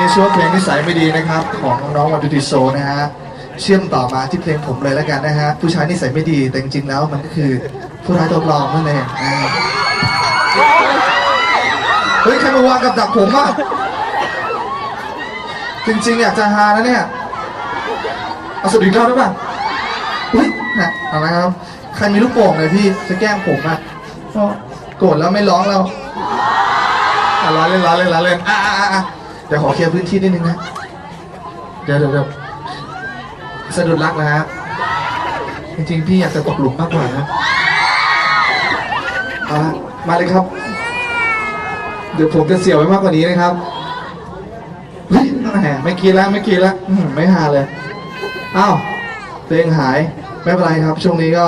นี้ชื่อว่าเพลงนิสัยไม่ดีนะครับ ของน้องวันดูดิโซนะฮะเชื่อมต่อมาที่เพลงผมเลยแล้วกันนะฮะผู้ชายนิสัยไม่ดีแต่จริงๆแล้วมันก็คือผู้ร้ายตัวปลอมนั่นเองเฮ้ยใครมาวางกับดักผมอะจริงๆอยากจะฮาแล้วเนี่ยเอาสุดอีกรอบได้ป่ะอุ้ยนะเอาละครับ ใครมีลูกโป่งเลยพี่จะแกล้งผมอะก็โกรธแล้วไม่ร้องแล้วอะล้องเล่นล้อเล่นล้อเล่นอะอะอะ เดี๋ยวขอเคลียร์พื้นที่นิดนึงนะ เดี๋ยวเดี๋ยวเดี๋ยวสะดุดรักนะฮะจริงๆ พี่อยากจะตกหลุมมากกว่านะเอาละมาเลยครับ เดี๋ยวผมจะเสียวไว้มากกว่านี้นะครับเฮ้ยแหมไม่กินแล้วไม่กินแล้วอื้อหือไม่หาเลยอ้าวเพลงหายไม่เป็นไรครับ ช่วงนี้ก็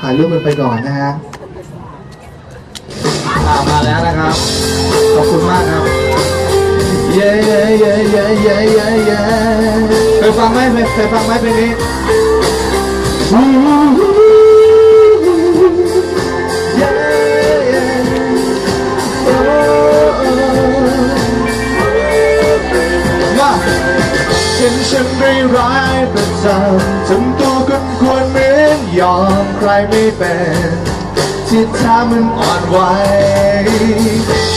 ถ่ายรูปกันไปก่อนนะฮะ อ่ามาแล้วนะครับ ขอบคุณมากครับเย้เย้เย้เย้เย้เย้เย้เคยฟังไหมเคยเคยฟังไหมเพลงนี้เย้เย้โอ้โอ้มาเห็นฉันได้ร้ายประจำทำตัวกันควรเหมือนยอมใครไม่เป็น ที่แท้มันอ่อนไหว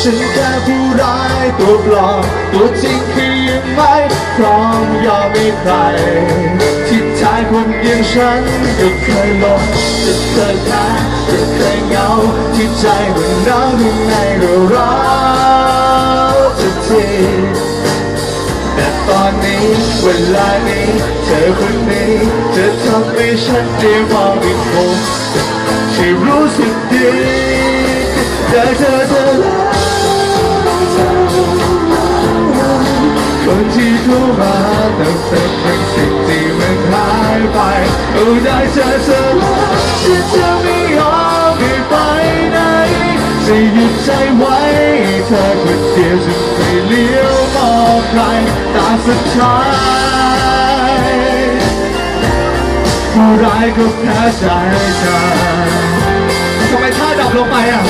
ฉันแค่ผู้ร้ายตัวปลอมตัวจริงคือยังไม่พร้อมยอมให้ใครที่แท้คนอย่างฉันก็เคยหลงจะเคยแพ้จะเคยเหงาที่ใจมันหนาวข้างในก็ร้าวสักทีแต่ตอนนี้เวลานี้เธอคนนี้จะทำให้ฉันได้มองอีกมุม ที่รู้สึกดีได้เจอเธอคนที่เข้ามาเติมเต็มเป็นสิ่งที่มันหายไปโอ้ได้เจอเธอฉันจะไม่ยอมให้ไปไหนจะหยุดใจไว้เธอคนเดียวจะไม่เลี้ยวมองใครตาสุดท้าย ผู้ร้ายก็แพ้ใจเธอทำไมท่าดรอปลงไปอะ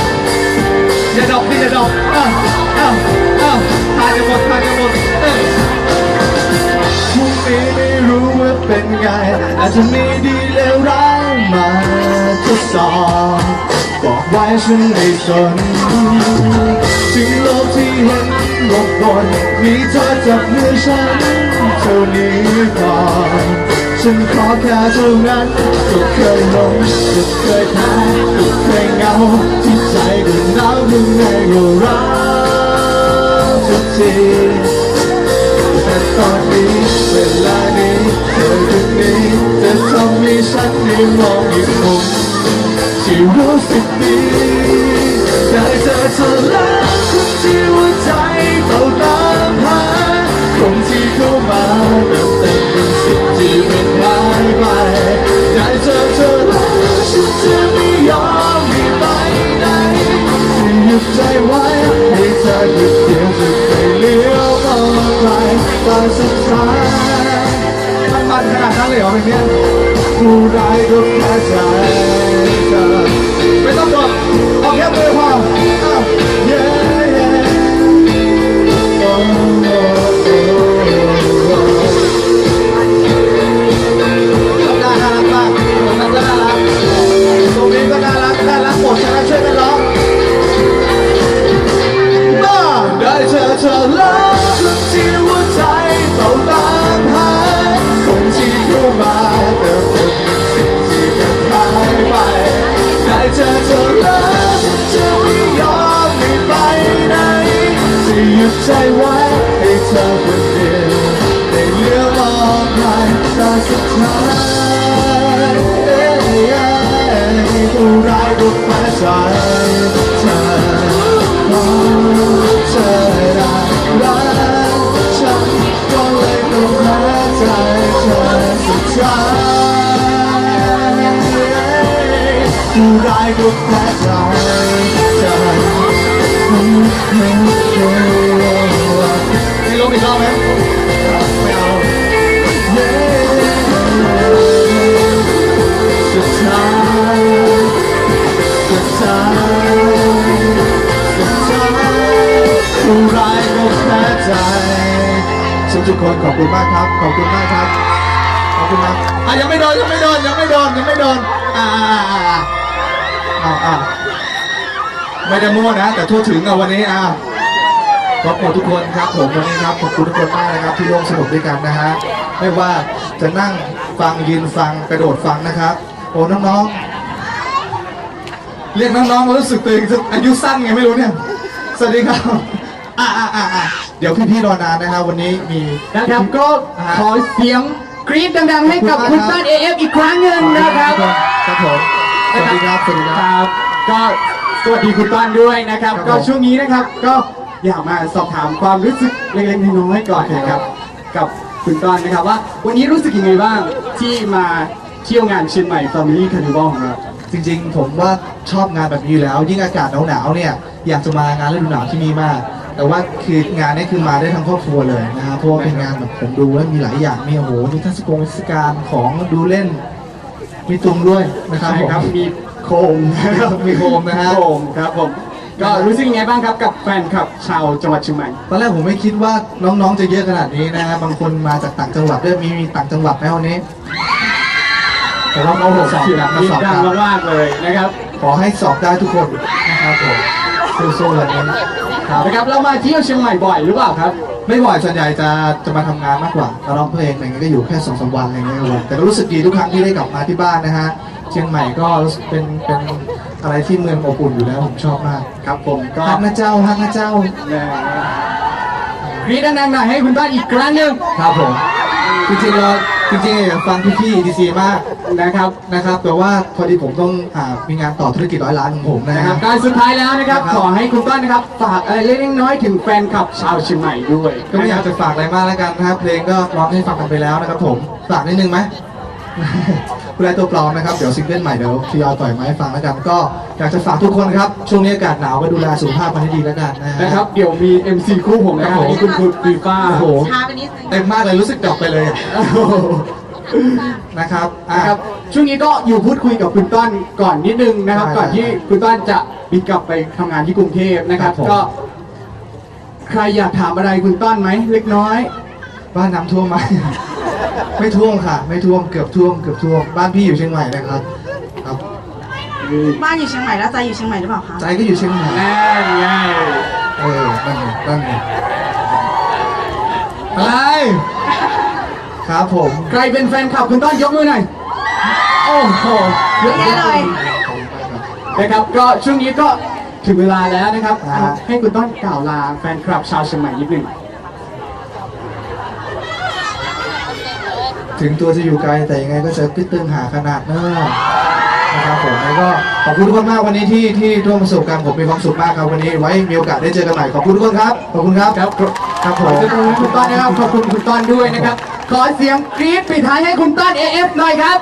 อย่าดรอปดิอย่าดอปอ้าวอ้าวอ้าวทายกันหมดทายกันหมดเอ้ยพรุ่งนี้ไม่รู้ว่าเป็นไง อาจจะมีดีเลวร้ายมาทดสอบบอกไว้ฉันไม่สนถึงโลกที่เห็นบกบนมีเธอจับมือฉัน เท่านี้ก่อนฉันขอแค่เท่านั้นก็เคยหลงก็เคยแพ้ก็เคยเหงาที่ใจก็หนาวข้างในก็ร้าวทุกทีแต่ตอนนี้เวลานี้เธอคนนี้จะทำให้ฉันได้มองอีกมุมที่รู้สึกดีได้เจอเธอแล้วคนที่หัวใจเต่า ไปได้เจอเธอแล้วฉันจะไม่ยอมให้ไปไหนจะหยุดใจไว้ให้เธอหยุดเดียวจะไปเลี้ยวมองใครตอนสุดท้ายมันมันขนาดนั้นเลยเหรอเพลงเนี้ยผู้ร้ายก็แค่ใจ ใจไว้ให้เธอคนเดียวได้เลี้ยวมองใครตาสุดท้ายเอ้ยอยผู้ร้ายก็แพ้ใจ ไม่รู้อีกรอบไหมไม่เอาเย้สุดท้ายสุดท้ายสุดท้ายผู้ร้ายก็แพ้ใจทุกทุกๆคนขอบคุณมากครับ ขอบคุณมากครับ ขอบคุณมากอะยังไม่โดนยังไม่โดนยังไม่โดนยังไม่โดนอ่าอ่าอ่าอ่าอ่าอ่า ไม่ได้มั่วนะ แต่ทั่วถึงอะวันนี้อ่าขอบคุณทุกคนครับผมวันนี้ครับขอบคุณทุกคนมากนะครับ ที่ร่วมสนุกด้วยกันนะฮะไม่ว่าจะนั่งฟังยืนฟังกระโดดฟังนะครับโอ้น้องๆ เรียกน้องๆมารู้สึกตัวเองอายุสั้นไงไม่รู้เนี่ยสวัสดีครับอ่าอ่าอ่าอ่าเดี๋ยวพี่ๆรอนานนะครับวันนี้มีนะครับก็ขอเสียงกรี๊ดดังๆ ให้กับขอบคุคุณณมากครับต้านเอฟอีกครั้งหนึ่งนะครับครับผมสวัสดีครับสวัสดีคครับรับก็ สวัสดีคุณต้านด้วยนะครับครับก็ผมช่วงนี้นะครับ ก็อยากมาสอบถามความรู้สึกเล็กๆน้อยๆก่อนนะครับ กับคุณต้านนะครับว่า วันนี้รู้สึกยังไงบ้างที่มาเที่ยวงานเชียงใหม่ Family Carnival ของเรา จริงๆ ผมว่าชอบงานแบบนี้อยู่แล้ว ยิ่งอากาศหนาวๆเนี่ยอยากจะมางานฤดูหนาวที่นี่มาก แต่ว่าคืองานนี้คือมาได้ทั้งครอบครัวเลยนะครับเพราะว่าเป็นงานแบบผมดูแล้วมีหลายอย่างมีโอ้โหมีเทศกงเทศกาลของดูเล่น มีตุงด้วยนะครับใช่ครับผม มี โคมมีโคมนะฮะ โคมครับผม ก็รู้สึกยังไงบ้างครับกับแฟนคลับชาวจังหวัดเชียงใหม่ ตอนแรกผมไม่คิดว่าน้องๆจะเยอะขนาดนี้นะฮะบางคนมาจากต่างจังหวัดด้วยมีมีต่างจังหวัดไหมวันนี้แต่ว่าเขาสอบเสียงกันมาดีสอบดักังนมากๆเลยนะครับ ขอให้สอบได้ทุกคนนะครับผมสู้ๆเลยนะครับนะครับเรามาเที่ยวเชียงใหม่บ่อยหรือเปล่าครับ ไม่บ่อยส่วนใหญ่จะจะมาทำงานมากกว่ามาร้องเพลงอะไรเงี้ยก็อยู่แค่สองสามวันอะไรเงี้ยครับผมแต่ก็รู้สึกดีทุกครั้งที่ได้กลับมาที่บ้านนะฮะ เชียงใหม่ก็รู้สึกเป็นเป็นอะไรที่เมืองอบอุ่นอยู่แล้วผมชอบมากครับผมก็ฮักนะเจ้าฮักนะเจ้ากรีดดังๆหน่อยให้คุณต้านอีกครั้งหนึ่งครับผมจริงๆเราจริงๆอยากฟังพี่ๆดีซีมากนะครับนะครับแต่ว่าพอดีผมต้องอ่ามีงานต่อธุรกิจร้อยล้านของผมนะนะคครัรับบการสุดท้ายแล้วนะครับนะครับขอให้คุณต้านนะครับฝากอะไรเล็กๆน้อยๆถึงแฟนคลับชาวเชียงใหม่ด้วยก็ไม่อยากจะฝากอะไรมากแล้วกันนะครับเพลงก็ร้องให้ฟังกันไปแล้วนะครับผมฝากนิดนึงไหม ผู้ไรตัวปลอมนะครับ เดี๋ยวซิงเกิลใหม่เดี๋ยวทยอยปล่อยมาให้ฟังแล้วกันก็อยากจะฝากทุกคนครับ ช่วงนี้อากาศหนาวก็ดูแลสุขภาพกันให้ดีแล้วกันนะฮะนะครับ เดี๋ยวมี MC คู่ผมนะคครัรับบผมอันนี้คุณคุณฟีฟ้า โอ้โหช้าไปนิดนึง เต็มมากเลยรู้สึกดรอกไปเลยอะนะครับอะ นะครับช่วงนี้ก็อยู่พูดคุยกับคุณต้อนก่อนนิดนึงนะครับ ได้ก่อนที่คุณต้อนจะบินกลับไปทำงานที่กรุงเทพนะครับ ครับผม ก็ ใครอยากถามอะไรคุณต้อนไหมเล็กน้อย บ้านน้ำท่วมไหม ไม่ท่วมค่ะ ไม่ท่วมเกือบท่วมเกือบท่วมบ้านพี่อยู่เชียงใหม่นะครับ ครับบ้านอยู่เชียงใหม่แล้วใจอยู่เชียงใหม่หรือเปล่าคะใจก็อยู่เชียงใหม่แน่ไงเออนั่นไงนั่นไงอะไรครับผมใครเป็นแฟนคลับคุณต้อนยกมือหน่อยโอ้โหเยอะแยะเลยนะครับก็ช่วงนี้ก็ถึงเวลาแล้วนะครับครับให้คุณต้อนกล่าวลาแฟนคลับชาวเชียงใหม่นิดหนึ่ง ถึงตัวจะอยู่ไกลแต่ยังไงก็จะคิดตึงหาขนาดเนอะนะครับผมแล้วก็ขอบคุณทุกคนมากวันนี้ที่ที่ร่วมประสบการณ์ผมมีความสุขมากครับวันนี้ไว้มีโอกาสได้เจอกันใหม่ขอบคุณทุกคนครับขอบคุณครับครับครับผขอมเสียงปรบมือให้คุณต้อนนะครับขอบคุณคุณต้อนด้วยนะครับขอเสียงกรี๊ดปิดท้ายให้คุณต้อน AF หน่อยครับ